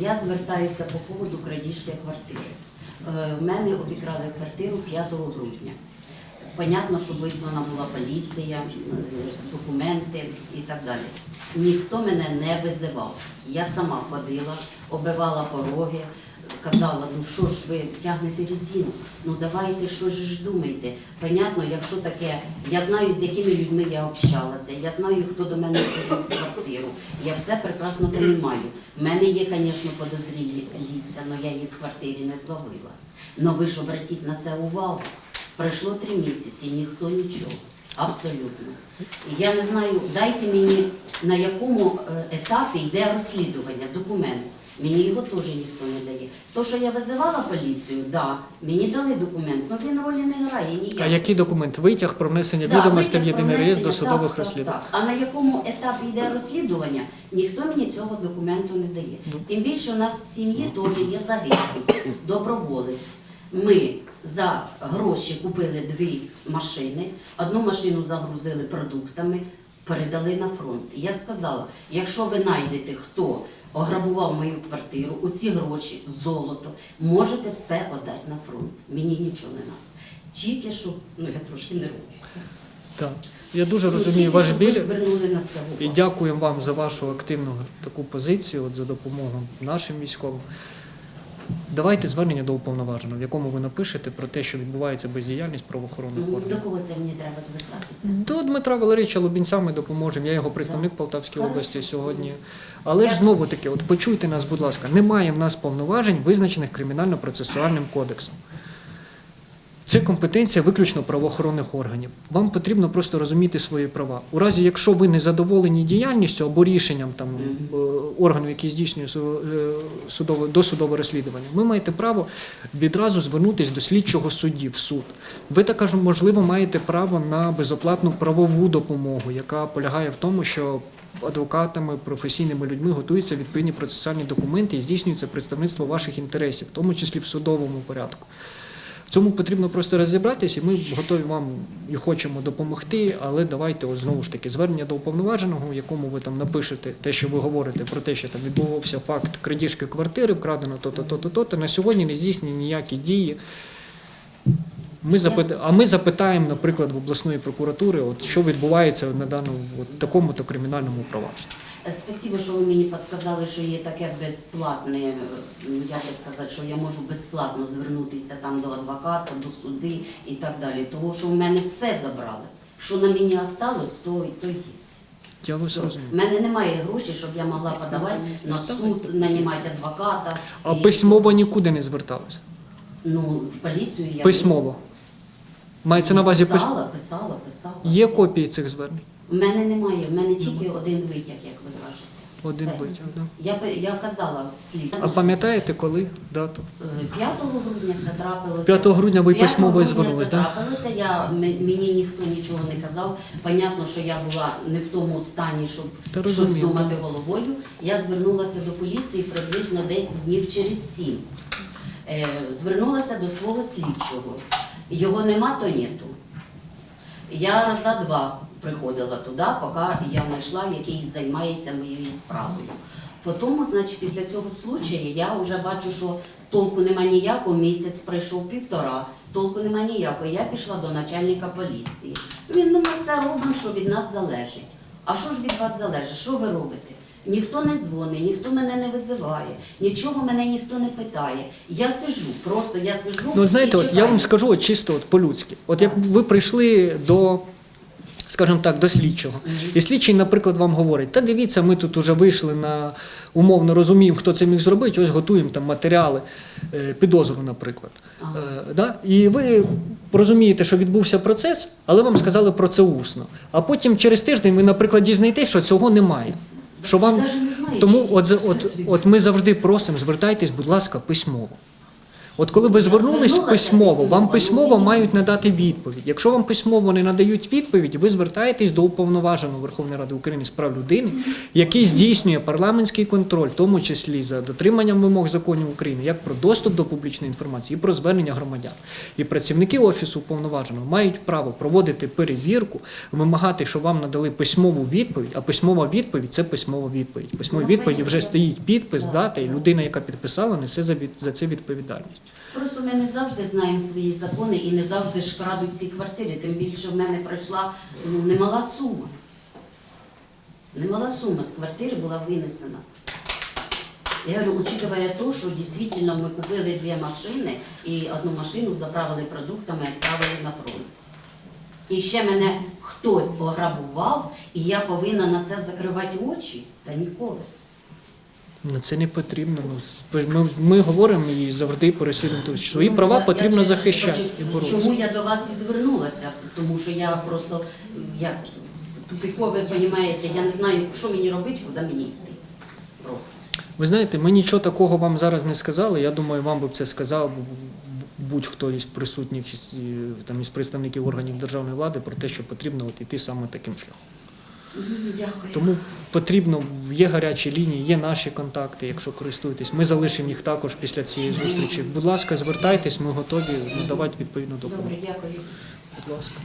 Я звертаюся по поводу крадіжки квартири. У В мене обікрали квартиру 5 грудня. Понятно, що визвана була поліція, е, документи і так далі. Ніхто мене не визивав. Я сама ходила, оббивала пороги, казала, ну що ж ви тягнете резину, ну давайте що ж думайте. Понятно, якщо таке, я знаю, з якими людьми я общалася, я знаю, хто до мене прийшов в квартиру. Я все прекрасно розумію. У мене є, звісно, подозрілі ліця, але я їх в квартирі не зловила. Но ви ж обратіть на це увагу. Пройшло три місяці, ніхто нічого. Абсолютно. Я не знаю, дайте мені на якому е, етапі йде розслідування, документ. Мені його теж ніхто не дає. То, що я визивала поліцію, да, мені дали документ, але він ролі не грає ніяк. А який документ? Витяг про внесення Да, відомостей в витяг про єдиний реєстр внесення, досудових так, розслідувань? так, так. А на якому етапі йде розслідування, ніхто мені цього документу не дає. Тим більше у нас в сім'ї теж є загиблий, доброволець. Ми за гроші купили дві машини, одну машину загрузили продуктами, передали на фронт. І я сказала, якщо ви знайдете, хто ограбував мою квартиру, оці гроші, золото, можете все віддати на фронт. Мені нічого не треба. Тільки що, ну я трошки нервуюся. Так. Я дуже Ну, розумію ваш біль. І дякую дякуємо вам за вашу активну таку позицію, от за допомогу нашим військовим. Давайте звернення до уповноваженого, в якому ви напишете про те, що відбувається бездіяльність правоохоронних органів. До кого це мені треба звертатися? До Дмитра Валерійовича Лубінця ми допоможемо. Я його представник Полтавської області сьогодні. Але ж знову таки, от почуйте нас, будь ласка, немає в нас повноважень, визначених кримінально-процесуальним кодексом. Це компетенція виключно правоохоронних органів. Вам потрібно просто розуміти свої права. У разі, якщо ви не задоволені діяльністю або рішенням там е, органу, який здійснює е, судове досудове розслідування, ви маєте право відразу звернутися до слідчого судді в суд. Ви також, можливо, маєте право на безоплатну правову допомогу, яка полягає в тому, що адвокатами, професійними людьми готуються відповідні процесуальні документи і здійснюється представництво ваших інтересів, в тому числі в судовому порядку. В цьому потрібно просто розібратися, і ми готові вам і хочемо допомогти, але давайте от знову ж таки звернення до уповноваженого, в якому ви там напишете те, що ви говорите про те, що там відбувався факт крадіжки квартири, вкрадено то-то, то-то, то-то. На сьогодні не здійснені ніякі дії. Ми запит... А ми запитаємо, наприклад, в обласної прокуратури, от що відбувається на даному от, такому-то кримінальному провадженні. Е, Спасибо, що ви мені підказали, що є таке безплатне, е, як би сказати, що я можу безплатно звернутися там до адвоката, до суди і так далі. Тому що в мене все забрали. Що на мені осталось, то, то є. Я. У мене немає грошей, щоб я могла подавати на суд, нанімати адвоката. А І- письмово нікуди не зверталися? Ну, в поліцію я Письмово. Мається на увазі письмово. писала, писала, писала. Є копії цих звернень? У мене немає, в мене тільки один витяг, як ви кажете. Один Все. витяг. Да? Я, я казала слід. А пам'ятаєте, коли дату? Е, 5 грудня це трапилося. 5 грудня ви 5 письмово грудня звернулись, це так? трапилося. Я, мені ніхто нічого не казав. Понятно, що я була не в тому стані, щоб Та щось розумію, думати головою. Я звернулася до поліції приблизно десь днів через сім. Е, Звернулася до свого слідчого. Його нема, то нету. Я раза два приходила туди, поки я знайшла, який займається моєю справою. Потім, значить, після цього случаю я вже бачу, що толку нема ніякого, місяць пройшов півтора, толку нема ніякого. Я пішла до начальника поліції. Він ну, ми все робимо, що від нас залежить. А що ж від вас залежить? Що ви робите? Ніхто не дзвонить, ніхто мене не визиває, нічого мене ніхто не питає. Я сиджу, просто я сиджу. Ну, знаєте, і от я вам скажу от чисто от по-людськи. От як ви прийшли до, скажімо так, до слідчого, і слідчий, наприклад, вам говорить, та дивіться, ми тут уже вийшли на умовно розуміємо, хто це міг зробити, ось готуємо там матеріали, е, підозру, наприклад. Е, да? І ви розумієте, що відбувся процес, але вам сказали про це усно. А потім через тиждень ви, наприклад, дізнаєтесь, що цього немає. Що вам... Тому от, от, от ми завжди просимо, звертайтесь, будь ласка, письмово. От коли ви звернулись письмово, вам письмово, мають надати відповідь. Якщо вам письмово не надають відповідь, ви звертаєтесь до уповноваженого Верховної Ради України з прав людини, який здійснює парламентський контроль, в тому числі за дотриманням вимог законів України, як про доступ до публічної інформації, і про звернення громадян. І працівники офісу уповноваженого мають право проводити перевірку, вимагати, щоб вам надали письмову відповідь. А письмова відповідь це письмова відповідь. В Письмовій Ну, відповіді вже стоїть підпис, дата, і людина, яка підписала, несе за це відповідальність. Просто ми не завжди знаємо свої закони і не завжди ж крадуть ці квартири. Тим більше в мене пройшла ну, немала сума. Немала сума з квартири була винесена. Я говорю, учитывая то, що дійсно ми купили дві машини і одну машину заправили продуктами, відправили на фронт. І ще мене хтось ограбував, і я повинна на це закривати очі та ніколи. Ну, це не потрібно. Ну, ми, ми говоримо і завжди переслідуємо. що Свої Ну, права я- потрібно я захищати і боротися. Чому я до вас і звернулася? Тому що я просто як тупикове, розумієте, я не знаю, що мені робити, куди мені йти. Просто. Ви знаєте, ми нічого такого вам зараз не сказали. Я думаю, вам би це сказав будь-хто із присутніх із, там, із представників органів державної влади про те, що потрібно от іти саме таким шляхом. Дякую. Тому потрібно, є гарячі лінії, є наші контакти, якщо користуєтесь. Ми залишимо їх також після цієї зустрічі. Будь ласка, звертайтесь, ми готові надавати відповідну допомогу. Добре, дякую. Будь ласка.